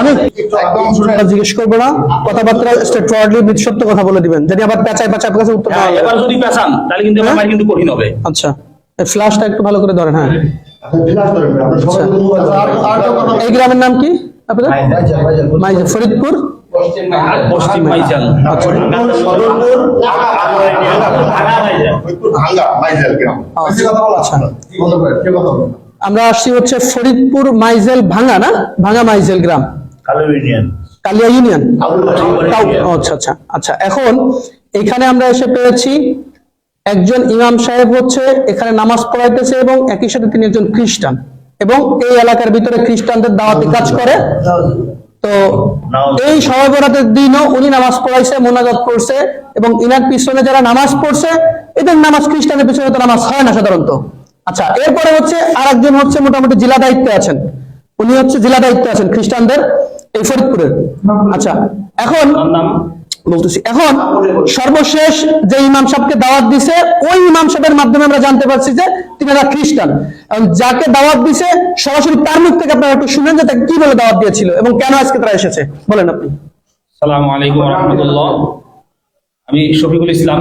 আমি জিজ্ঞেস করব না কথাবার্তা সত্য কথা বলে দিবেন। যদি আবার পেঁচায় পেঁচায় আপনার কাছে উত্তর হ্যাঁ, এবার যদি পেছান তাহলে কিন্তু হ্যাঁ? আমার কিন্তু কঠিন হবে। আচ্ছা ফ্ল্যাশটা একটু ভালো করে ধরেন হ্যাঁ। এই গ্রামের নাম কি আপনাদের? মাইজ ফরিদপুর? পশ্চিম মাইজাল। আচ্ছা। আমরা আসছি হচ্ছে ফরিদপুর মাইজেল ভাঙা না? ভাঙা মাইজেল গ্রাম। কালিয়া ইউনিয়ন আচ্ছা আচ্ছা আচ্ছা। এখন এখানে আমরা এসে পেয়েছি একজন ইমাম সাহেব হচ্ছে এখানে নামাজ পড়াইতেছে এবং একই সাথে তিনি একজন খ্রিস্টান। এবং এই এলাকার ভিতরে খ্রিস্টানদের দাওয়াতি কাজ করে। তো এই দিনও উনি নামাজ পড়াইছে মোনাজাত করছে এবং ইনার পিছনে যারা নামাজ পড়ছে এদের নামাজ খ্রিস্টানের পিছনে তো নামাজ হয় না সাধারণত। আচ্ছা এরপরে হচ্ছে আর একজন হচ্ছে মোটামুটি জেলা দায়িত্বে আছেন। উনি হচ্ছে জেলা দায়িত্বে আছেন খ্রিস্টানদের। এই ফরিদপুরের। আচ্ছা এখন বলতেছি এখন সর্বশেষ যে ইমাম সাহেবকে দাওয়াত দিছে ওই ইমাম সাহেবের মাধ্যমে আমরা জানতে পারছি যে তিনি একটা খ্রিস্টান। যাকে দাওয়াত দিছে সরাসরি তার মুখ থেকে আপনারা একটু শুনেন যে তাকে কি বলে দাওয়াত দিয়েছিল এবং কেন আজকে তারা এসেছে। বলেন আপনি। সালাম আলাইকুম রহমতুল্লাহ। আমি শফিকুল ইসলাম।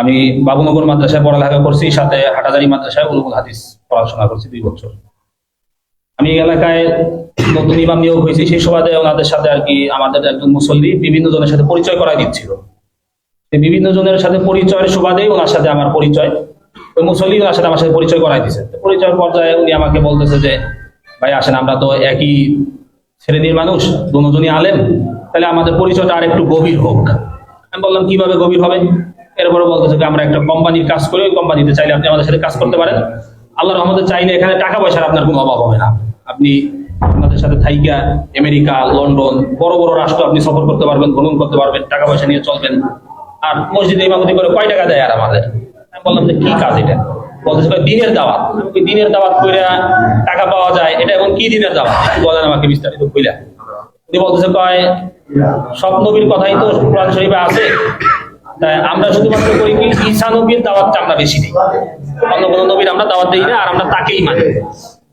আমি বাবুনগর মাদ্রাসায় পড়ালেখা করছি সাথে হাটাজারি মাদ্রাসায় উলুমুল হাদিস পড়াশোনা করছি দুই বছর। আমি এলাকায় নতুন ইমাম নিয়োগ হয়েছি, সেই সুবাদে ওনাদের সাথে আর কি আমাদের একজন মুসল্লি বিভিন্ন জনের সাথে পরিচয় করাই দিচ্ছিল। বিভিন্ন জনের সাথে পরিচয়ের সুবাদেই ওনার সাথে আমার পরিচয়, ওই মুসল্লি ওনার সাথে আমার সাথে পরিচয় করাই দিচ্ছে তো পরিচয়ের পর্যায়ে উনি আমাকে বলতেছে যে, ভাই, আসেন, আমরা তো একই শ্রেণির মানুষ, দুজনই আলেম, তাহলে আমাদের পরিচয়টা আর একটু গভীর হোক। আমি বললাম, কীভাবে গভীর হবে? এরপরে বলতেছে যে, আমরা একটা কোম্পানির কাজ করি, ওই কোম্পানিতে চাইলে আপনি আমাদের সাথে কাজ করতে পারেন। আল্লাহ রহমতে চাইলে এখানে টাকা পয়সার আপনার কোনো অভাব হবে না। আপনি আপনাদের সাথে থাইকা, আমেরিকা, লন্ডন, বড় বড় রাষ্ট্র আপনি সফর করতে পারবেন, ভ্রমণ করতে পারবেন টাকা পয়সা নিয়ে চলবেন। আর মসজিদে ইমামতি করে কয় টাকা দেয় আর আমাদের? আমি বললাম যে কি কাজ এটা? বলতেছে দিনের দাওয়াত। দিনের দাওয়াত করে টাকা পাওয়া যায়? এটা এবং কি দিনের দাওয়াত? বলেন আমাকে বিস্তারিত কইলা উনি বলতেছে কয় সব নবীর কথাই তো কোরআন শরীফে আছে। তাই আমরা শুধুমাত্র করি কি? ঈসা নবীর দাওয়াতটা আমরা বেশি দিই। অন্য কোনো নবীর আমরা দাওয়াত দিই না আর আমরা তাকেই মানি।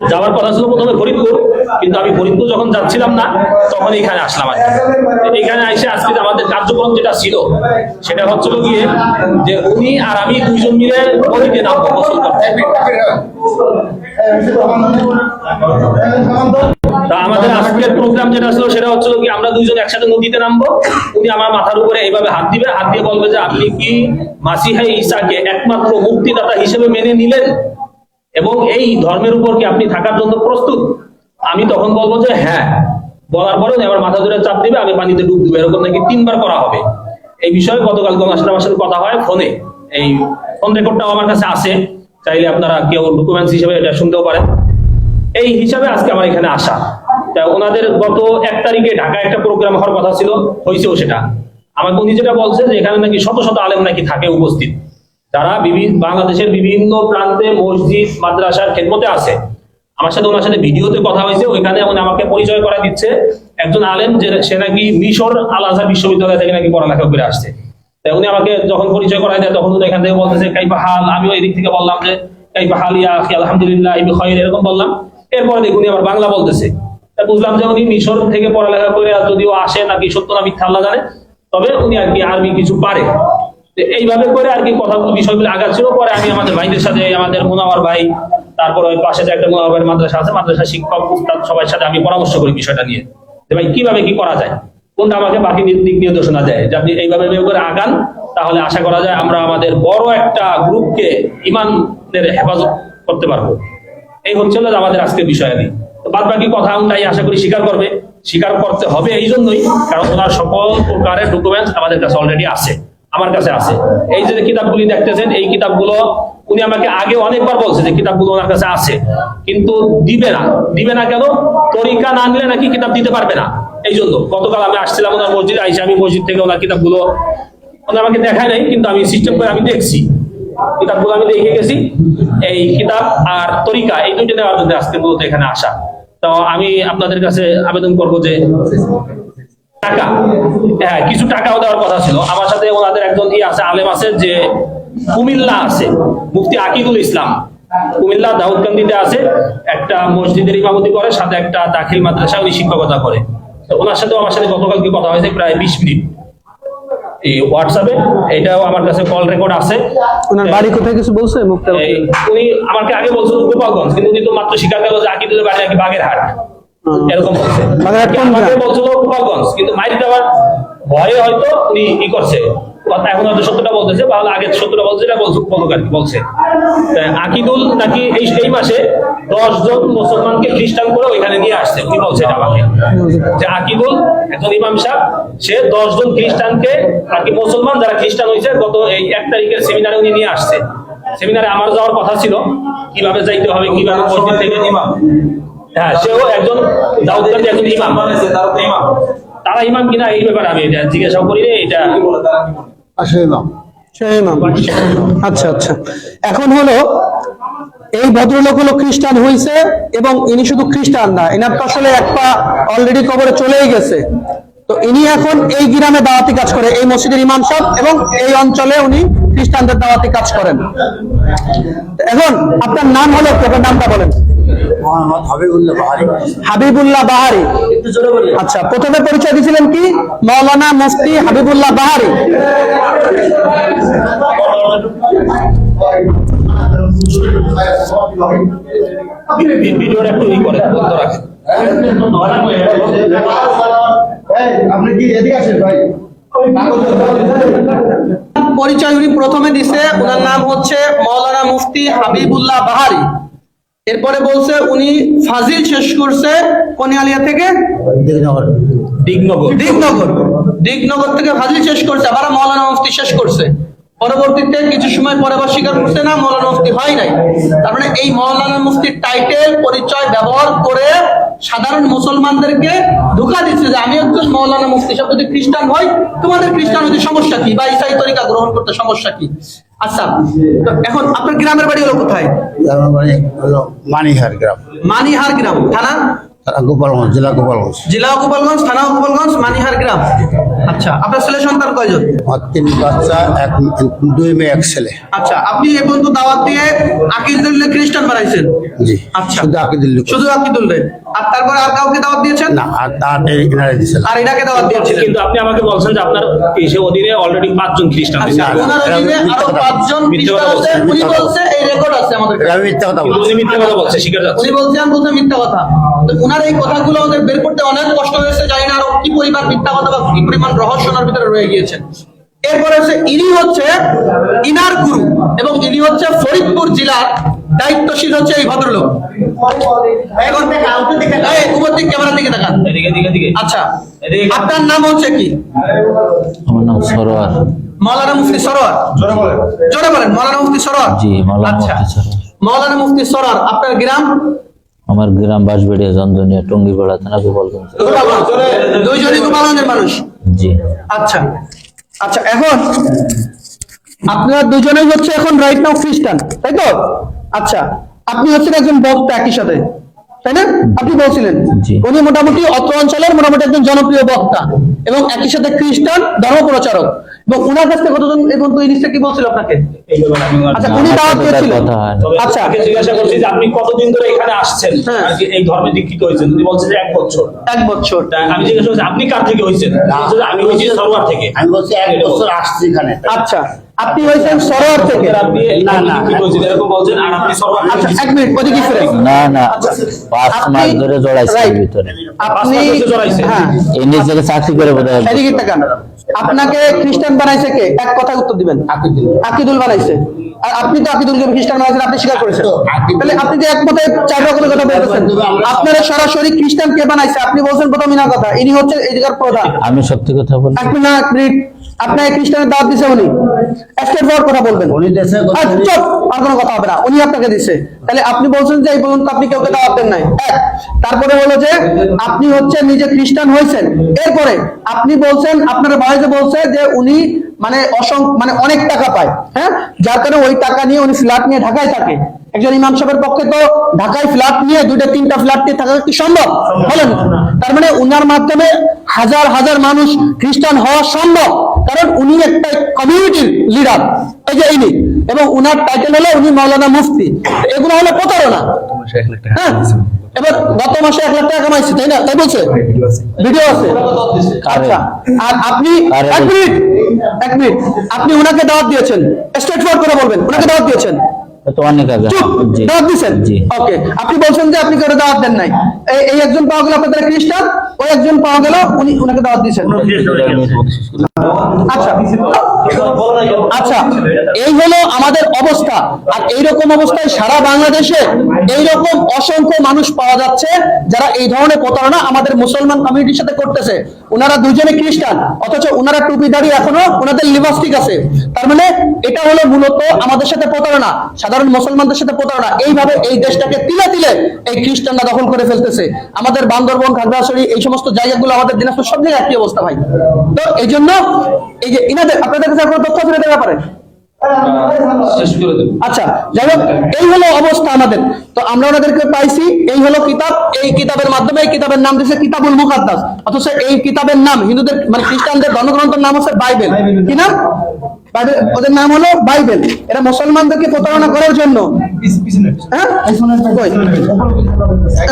যাওয়ার কথা ছিল প্রথমে ফরিদপুর, কিন্তু আমি ফরিদপুর যখন যাচ্ছিলাম না, তখন এখানে আসলাম আর এখানে এসে আজকে আমাদের কার্যক্রম যেটা ছিল, সেটা হচ্ছিল গিয়ে যে উনি আর আমি দুইজন মিলে নদীতে নামবো গোসল করতে তা আমাদের আজকের প্রোগ্রাম যেটা ছিল, সেটা হচ্ছিল কি আমরা দুইজন একসাথে নদীতে নামবো। উনি আমার মাথার উপরে এইভাবে হাত দিবে, হাত দিয়ে বলবে যে আপনি কি মাসিহা ঈসাকে একমাত্র মুক্তিদাতা হিসেবে মেনে নিলেন? এবং এই ধর্মের উপর কি আপনি থাকার জন্য প্রস্তুত? আমি তখন বলব যে হ্যাঁ। বলার পরে আমার মাথা ধরে চাপ দিবে, আমি পানিতে ডুব দিবে। এরকম নাকি তিনবার করা হবে। এই বিষয়ে গতকাল সাথে সাথে কথা হয় ফোনে। এই ফোন রেকর্ডটাও আমার কাছে আছে। চাইলে আপনারা কেউ ডকুমেন্টস হিসেবে এটা শুনতেও পারেন। এই হিসাবে আজকে আমার এখানে আসা। তা ওনাদের গত এক তারিখে ঢাকা একটা প্রোগ্রাম হওয়ার কথা ছিল হয়েছেও সেটা। আমাকে উনি যেটা বলছে যে এখানে নাকি শত শত আলেম নাকি থাকে উপস্থিত। যারা বিভিন্ন বাংলাদেশের বিভিন্ন প্রান্তে মসজিদ, মাদ্রাসার খেদমতে আছে। আমার সাথে ওনার সাথে ভিডিওতে কথা হয়েছে ওইখানে উনি আমাকে পরিচয় করা দিচ্ছে। একজন আলেম যে সে নাকি মিশর আল আজহার বিশ্ববিদ্যালয় থেকে নাকি পড়ালেখা করে আসছে। তাই উনি আমাকে যখন পরিচয় করাই দেয়, তখন এখান থেকে বলতেছে, কাইফা হাল? আমিও এদিক থেকে বললাম যে, কাইফা হাল ইয়া আলহামদুলিল্লাহ ইবি খয়ের এরকম বললাম। এরপরে দেখুন আবার বাংলা বলতেছে। বুঝলাম যে উনি মিশর থেকে পড়ালেখা করে যদিও আসে নাকি সত্য না মিথ্যা আল্লাহ জানে, তবে উনি আর কি আরবি কিছু পারে। এইভাবে করে আর কি কথাগুলো বিষয়গুলো আগাচ্ছিল। পরে আমি আমাদের ভাইদের সাথে, আমাদের মুনাওয়ার ভাই, তারপর ওই পাশে যে একটা মুনাওয়ার ভাইয়ের মাদ্রাসা আছে, মাদ্রাসা শিক্ষক উস্তাদ সবার সাথে আমি পরামর্শ করি বিষয়টা নিয়ে। যে ভাই, কীভাবে কি করা যায়? কোনটা আমাকে বাকি দিক নির্দেশনা দেয়? যে আপনি এইভাবে করে আগান, তাহলে আশা করা যায় আমরা আমাদের বড় একটা গ্রুপকে ইমানের হেফাজত করতে পারব। এই হচ্ছে হলো আমাদের আজকের বিষয়াদি বাদ বাকি কথা ওনাই আশা করি স্বীকার করবে। স্বীকার করতে হবে এই জন্যই, কারণ ওনার সকল প্রকারের ডকুমেন্টস আমাদের কাছে অলরেডি আছে। আমার কাছে আছে। এই যে কিতাবগুলি দেখতেছেন, এই কিতাবগুলো উনি আমাকে আগে অনেকবার বলছে যে কিতাবগুলো ওনার কাছে আছে। কিন্তু দিবে না। দিবে না কেন? তরিকা না নিলে নাকি কিতাব দিতে পারবে না। এই জন্য গতকাল আমি আসছিলাম ওনার মসজিদে, আইসে আমি মসজিদ থেকে ওনার কিতাবগুলো ওনার আমাকে দেখায় নাই, কিন্তু আমি সিস্টেম করে আমি দেখছি। কিতাবগুলো আমি দেখে গেছি। এই কিতাব আর তরিকা, এই দুইটা নেওয়ার জন্য আজকে মূলত এখানে আসা। তো আমি আপনাদের কাছে আবেদন করব যে টাকা। হ্যাঁ কিছু টাকাও দেওয়ার কথা ছিল। আমার সাথে ওনাদের একজন ই আছে আলেম আছে যে কুমিল্লা আছে মুফতি আকিদুল ইসলাম। কুমিল্লা দাউদকান্দিতে আছে একটা মসজিদের ইমামতি করে সাথে একটা দাখিল মাদ্রাসা উনি শিক্ষকতা করে। তো ওনার সাথে আমার সাথে গতকালকে কথা হয়েছে প্রায় বিশ মিনিট। এই হোয়াটসঅ্যাপে এটাও আমার কাছে কল রেকর্ড আছে। ওনার বাড়ি কোথায় কিছু বলছে মুক্তা উনি আমাকে আগে বলছিল গোপালগঞ্জ কিন্তু উনি তো মাত্র স্বীকার করল যে আকিদুলের বাড়ি নাকি বাগেরহাট। এরকম? বলছিল গোপালগঞ্জ কিন্তু ভয়ে হয়তো উনি ই করছে। এখন হয়তো সত্যটা বলতেছে বা আগে সত্যটা বলছে এটা বলছে বলুক আর কি বলছে আকিদুল নাকি এই এই মাসে দশ জন মুসলমানকে খ্রিস্টান করে ওইখানে নিয়ে আসছে। উনি বলছে এটা আমাকে। যে আকিদুল একজন ইমাম সাহেব সে দশ জন খ্রিস্টানকে আর কি মুসলমান যারা খ্রিস্টান হয়েছে গত এই এক তারিখের সেমিনারে উনি নিয়ে আসছে। সেমিনারে আমার যাওয়ার কথা ছিল কীভাবে যাইতে হবে কীভাবে মসজিদ থেকে ইমাম হ্যাঁ সেও একজন দাউদকান্দি একজন ইমাম। তারা ইমাম। কিনা এই ব্যাপারে আমি এটা জিজ্ঞাসা করি রে, এটা ইমাম। আচ্ছা আচ্ছা। এখন হলো এই ভদ্রলোক হলো খ্রিস্টান হয়েছে এবং ইনি শুধু খ্রিস্টান না এনার তো আসলে এক পা অলরেডি কবরে চলেই গেছে। তো ইনি এখন এই গ্রামে দাওয়াতি কাজ করে এই মসজিদের ইমাম সাহেব এবং এই অঞ্চলে উনি খ্রিস্টানদের দাওয়াতি কাজ করেন। এখন আপনার নাম হলো? আপনার নামটা বলেন। মোহাম্মদ হাবিবুল্লাহ বাহারি। হাবিবুল্লাহ বাহারি। আচ্ছা প্রথমে পরিচয় দিয়েছিলেন কি? মুফতি হাবিবুল্লাহ বাহারি। ভি- ভি- ভিডিওটা একটু ই করে বন্ধ রাখেন আপনি কি এদিকে আসেন ভাই পরিচয় উনি প্রথমে দিছে ওনার নাম হচ্ছে মৌলানা মুফতি হাবিবুল্লাহ বাহারি। এরপরে বলছে উনি ফাজিল শেষ করছে কনিয়ালিয়া থেকে? দিগনগর। দিগনগর। দিগনগর থেকে ফাজিল শেষ করছে আবার মৌলানা মুফতি শেষ করছে। পরবর্তীতে কিছু সময় পরে আবার স্বীকার করছে না মৌলানা মুফতি হয় নাই। তার মানে এই মৌলানা মুফতির টাইটেল পরিচয় ব্যবহার করে সাধারণ মুসলমানদেরকে ধোকা দিচ্ছে যে আমি একজন মৌলানা মুফতি সব যদি খ্রিস্টান হয় তোমাদের খ্রিস্টান হতে সমস্যা কি? বা ইসাই তরিকা গ্রহণ করতে সমস্যা কি? আচ্ছা এখন আপনার গ্রামের বাড়ি হলো কোথায়? বাড়ি হলো মানিহার গ্রাম। মানিহার গ্রাম থানা? গোপালগঞ্জ জেলা গোপালগঞ্জ। জেলা গোপালগঞ্জ থানা গোপালগঞ্জ মানিহার গ্রাম। আচ্ছা আপনার ছেলে সন্তান কয়জন? আমার তিন বাচ্চা এক দুই মেয়ে এক ছেলে। আচ্ছা আপনি এ পর্যন্ত দাওয়াত দিয়ে আকিদুল্লাহ খ্রিস্টান বানাইছেন? জি আচ্ছা। শুধু আকিদুল্লি শুধু আকিদুল্লাহ? আর তারপরে আর কাউকে দাওয়াত দিয়েছেন? না আর এনারে দিছিল আর এটাকে দাওয়াত দিয়েছিলেন। কিন্তু আপনি আমাকে বলছেন যে আপনার সে অধীনে অলরেডি পাঁচজন খ্রিস্টান আচ্ছা হয়েছে। ওনার অধীনে আরও পাঁচজন খ্রিস্টান আছে উনি বলছে এই রেকর্ড আছে আমাদের আমি মিথ্যা কথা বলছি উনি মিথ্যে কথা বলছে স্বীকার যাচ্ছে। উনি বলছেন বলতে মিথ্যা কথা। তো উনার এই কথাগুলো আমাদের বের করতে অনেক কষ্ট হয়েছে জানি না আরও কি পরিমাণ মিথ্যা কথা বা কি পরিমাণ রহস্য ওনার ভিতরে রয়ে গিয়েছে। এরপরে হচ্ছে ইনি হচ্ছে ইনার গুরু এবং ইনি হচ্ছে ফরিদপুর জেলার দায়িত্বশীল হচ্ছে এই ভদ্রলোক। উপর দিক ক্যামেরার দিকে তাকান। এদিকে এদিকে এদিকে। আচ্ছা আপনার নাম হচ্ছে কি? আমার নাম সরোয়ার। মৌলানা মুফতি সরোয়ার? জোরে বলেন। মৌলানা মুফতি সরোয়ার? জি আচ্ছা। মৌলানা মুফতি সরোয়ার আপনার গ্রাম? আমার গ্রাম বাঁশবেড়িয়া চন্দনিয়া টঙ্গিপাড়া থানা গোপালগঞ্জ। গোপালগঞ্জ। দুইজনই গোপালগঞ্জের মানুষ? জি। আচ্ছা। আচ্ছা এখন আপনারা দুজনেই হচ্ছে এখন রাইট নাও খ্রিস্টান, তাই তো? আচ্ছা আপনি হচ্ছেন একজন বক্তা একই সাথে। তাই না? আপনি বলছিলেন। উনি মোটামুটি অত্র অঞ্চলের মোটামুটি একজন জনপ্রিয় বক্তা এবং একই সাথে খ্রিস্টান ধর্ম প্রচারক। এবং উনার কাছ থেকে কতজন তো কি বলছিল আপনাকে? আচ্ছা উনি দাওয়াত আচ্ছা। তাকে জিজ্ঞাসা করছি যে আপনি কতদিন ধরে এখানে আসছেন? হ্যাঁ। এই ধর্মে দীক্ষিত হয়েছেন? উনি বলছেন যে এক বছর। এক বছর। আমি জিজ্ঞাসা করছি আপনি কার থেকে হয়েছেন? আমি হয়েছি সরোয়ার থেকে। আমি বলছি এক বছর আসছি এখানে। আচ্ছা। আপনি হয়েছেন সরোয়ার থেকে। না, না না। এরকম বলছেন আর আপনি সরোয়ার আচ্ছা। এক মিনিট ফিরে না না আচ্ছা, পাঁচ মাস ধরে জড়াইছে ভিতরে। আপনি। হ্যাঁ। এই নিজেকে চাকরি করে এদিকে তাকান আপনাকে খ্রিস্টান বানাইছে কে? এক কথা উত্তর দিবেন। আকিদুল বানাইছে। আর আপনি তো আকিদুল করিম খ্রিস্টান মানেছেন আপনি স্বীকার করেছেন। তাহলে আপনি যে এক একমতে চার রকমের কথা বলতেছেন আপনারা সরাসরি খ্রিস্টান কে বানাইছে? আপনি বলছেন প্রথম ইনা কথা ইনি হচ্ছে এই জায়গার প্রধান। আমি সত্যি কথা বলি এক মিনিট এক মিনিট আপনার খ্রিস্টানের দাওয়াত দিছে উনি। স্টেট ফরওয়ার্ড কথা বলবেন। উনি দেশে চুপ আর কোনো কথা হবে না উনি আপনাকে দিছে। তাহলে আপনি বলছেন যে এই পর্যন্ত আপনি কাউকে দাওয়াত দেন নাই। এক তারপরে হলো যে আপনি হচ্ছে নিজে খ্রিস্টান হয়েছেন। এরপরে আপনি বলছেন আপনার ভাই যে বলছে যে উনি মানে অসং মানে অনেক টাকা পায় হ্যাঁ? যার কারণে ওই টাকা নিয়ে উনি ফ্ল্যাট নিয়ে ঢাকায় থাকে। একজন ইমাম সাহেবের পক্ষে তো ঢাকায় ফ্ল্যাট নিয়ে দুইটা তিনটা ফ্ল্যাট নিয়ে থাকা কি সম্ভব? বলেন। তার মানে উনার মাধ্যমে হাজার হাজার মানুষ খ্রিস্টান হওয়া সম্ভব। কারণ উনি একটা কমিউনিটির লিডার এই যে ইনি এবং উনার টাইটেল হলো উনি মাওলানা মুফতি। এগুলো হলো প্রতারণা। হ্যাঁ? এবার গত মাসে এক লাখ টাকা কামাইছে তাই না? তাই বলছে? ভিডিও আছে। আচ্ছা আর আপনি এক মিনিট এক মিনিট। আপনি উনাকে দাওয়াত দিয়েছেন। স্ট্রেট ফরওয়ার্ড করে বলবেন উনাকে দাওয়াত দিয়েছেন। তো অনেক আগে। চুপ জি। দাওয়াত দিয়েছেন? জি। ওকে আপনি বলছেন যে আপনি কারও দাওয়াত দেন নাই। এই এই একজন পাওয়া গেল আপনাদের খ্রিস্টান ওই একজন পাওয়া গেল উনি ওনাকে দাওয়াত দিয়েছেন। আচ্ছা। আচ্ছা এই হলো আমাদের অবস্থা। আর এইরকম অবস্থায় সারা বাংলাদেশে এইরকম অসংখ্য মানুষ পাওয়া যাচ্ছে যারা এই ধরনের প্রতারণা আমাদের মুসলমান কমিউনিটির সাথে করতেছে। ওনারা দুজনে খ্রিস্টান, অথচ ওনারা টুপি দাঁড়িয়ে এখনও ওনাদের লিপস্টিক আছে। তার মানে এটা হলো মূলত আমাদের সাথে প্রতারণা, সাধারণ মুসলমানদের সাথে প্রতারণা। এইভাবে এই দেশটাকে তিলে তিলে এই খ্রিস্টানরা দখল করে ফেলতেছে। আমাদের বান্দরবন, খাগড়াছড়ি এই সমস্ত জায়গাগুলো আমাদের দিনাজপুর সব জায়গায় একই অবস্থা ভাই। তো এই জন্য এই যে ইনাদের, আপনাদের কাছে কোনো তথ্য দেওয়া দেবো আচ্ছা যাই এই হলো অবস্থা আমাদের। তো আমরা ওনাদেরকে পাইছি, এই হলো কিতাব, এই কিতাবের মাধ্যমে, এই কিতাবের নাম দিয়েছে কিতাবুল মুকাদ্দাস অথচ এই কিতাবের নাম হিন্দুদের মানে খ্রিস্টানদের ধর্মগ্রন্থের নাম হচ্ছে বাইবেল। কি নাম? ওদের নাম হলো বাইবেল। এরা মুসলমানদেরকে প্রতারণা করার জন্য। হ্যাঁ?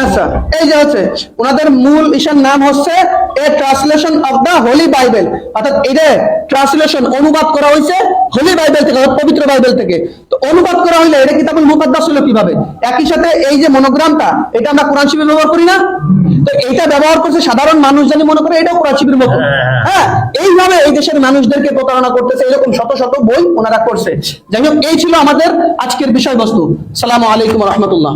আচ্ছা এই যে হচ্ছে ওনাদের মূল ইসার নাম হচ্ছে a translation of the holy Bible. অর্থাৎ এটা ট্রান্সলেশন অনুবাদ করা হয়েছে হোলি বাইবেল থেকে পবিত্র বাইবেল থেকে। তো অনুবাদ করা হইলে এটা কিতাবুল মুকাদ্দাস হলো কীভাবে? একই সাথে এই যে মনোগ্রামটা এটা আমরা কোরআন শিবির ব্যবহার করি না? তো এটা ব্যবহার করছে সাধারণ মানুষ জানি মনে করে এটাও কোরআন শিবির মতো হ্যাঁ এইভাবে এই দেশের মানুষদেরকে প্রতারণা করতেছে এরকম শত শত বই ওনারা করছে। যাই হোক এই ছিল আমাদের আজকের বিষয়বস্তু। সালামু আলাইকুম রহমতুল্লাহ।